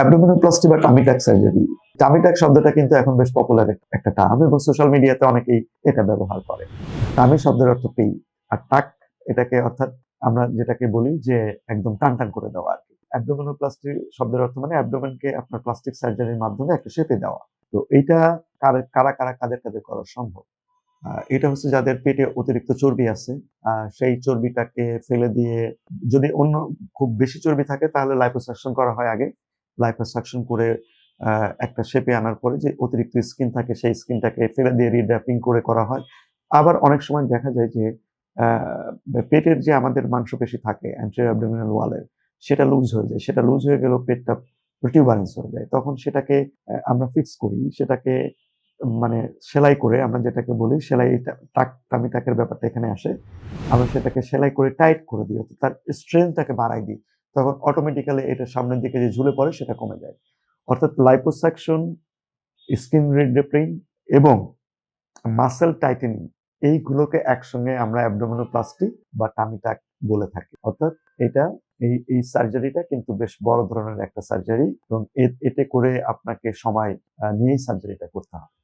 Abdominoplasty বা tummy tuck surgery tummy tuck শব্দটা কিন্তু এখন বেশ পপুলার একটা টার্ম এবং সোশ্যাল মিডিয়াতে অনেকেই এটা ব্যবহার করে। টামি শব্দের অর্থ পেই আর টাক এটাকে অর্থাৎ আমরা যেটাকে বলি যে একদম টান টান করে দেওয়া আর কি। অ্যাবডোমিনোপ্লাস্টি শব্দের অর্থ মানে অ্যাবডোমেনকে আপনার প্লাস্টিক সার্জারির মাধ্যমে একটা শেপে দেওয়া। তো এইটা কারা কারা কাদের কাদের করা সম্ভব? এটা হচ্ছে যাদের পেটে অতিরিক্ত চর্বি আছে। সেই চর্বিটাকে ফেলে দিয়ে যদি অন্য খুব বেশি চর্বি থাকে তাহলে লাইপোসাকশন করা হয় আগে। লাইপোসাকশন করে একটা শেপে আনার পরে যে অতিরিক্ত স্কিন থাকে, সেই স্কিনটাকে ফেলে দিয়ে রিড্যাপিং করে করা হয়। আবার অনেক সময় দেখা যায় যে পেটের যে আমাদের মাংসপেশি থাকে অ্যান্ট্রিয়াবডোমিনাল ওয়ালের সেটা লুজ হয়ে যায়। সেটা লুজ হয়ে গেলেও পেটটা প্রোটিউবারেন্স হয়ে যায়। তখন সেটাকে আমরা ফিক্স করি। সেটাকে মানে সেলাই করে আমরা যেটাকে বলি, সেলাই টাক, টামি টাকের ব্যাপারটা এখানে আসে। আমরা সেটাকে সেলাই করে টাইট করে দিই। তার স্ট্রেংথটাকে বাড়াই দিই। তখন অটোমেটিক্যালি এটা সামনের দিকে যে ঝুলে পড়ে সেটা কমে যায়। অর্থাৎ লাইপোসাকশন স্কিন রিডেপ্রিং এবং মাসেল টাইটেনিং এইগুলোকে একসঙ্গে আমরা অ্যাবডোমিনোপ্লাস্টি বা টামিটাক বলে থাকি। অর্থাৎ এটা এই এই সার্জারিটা কিন্তু বেশ বড় ধরনের একটা সার্জারি এবং এতে করে আপনাকে সময় নিয়েই সার্জারিটা করতে হবে।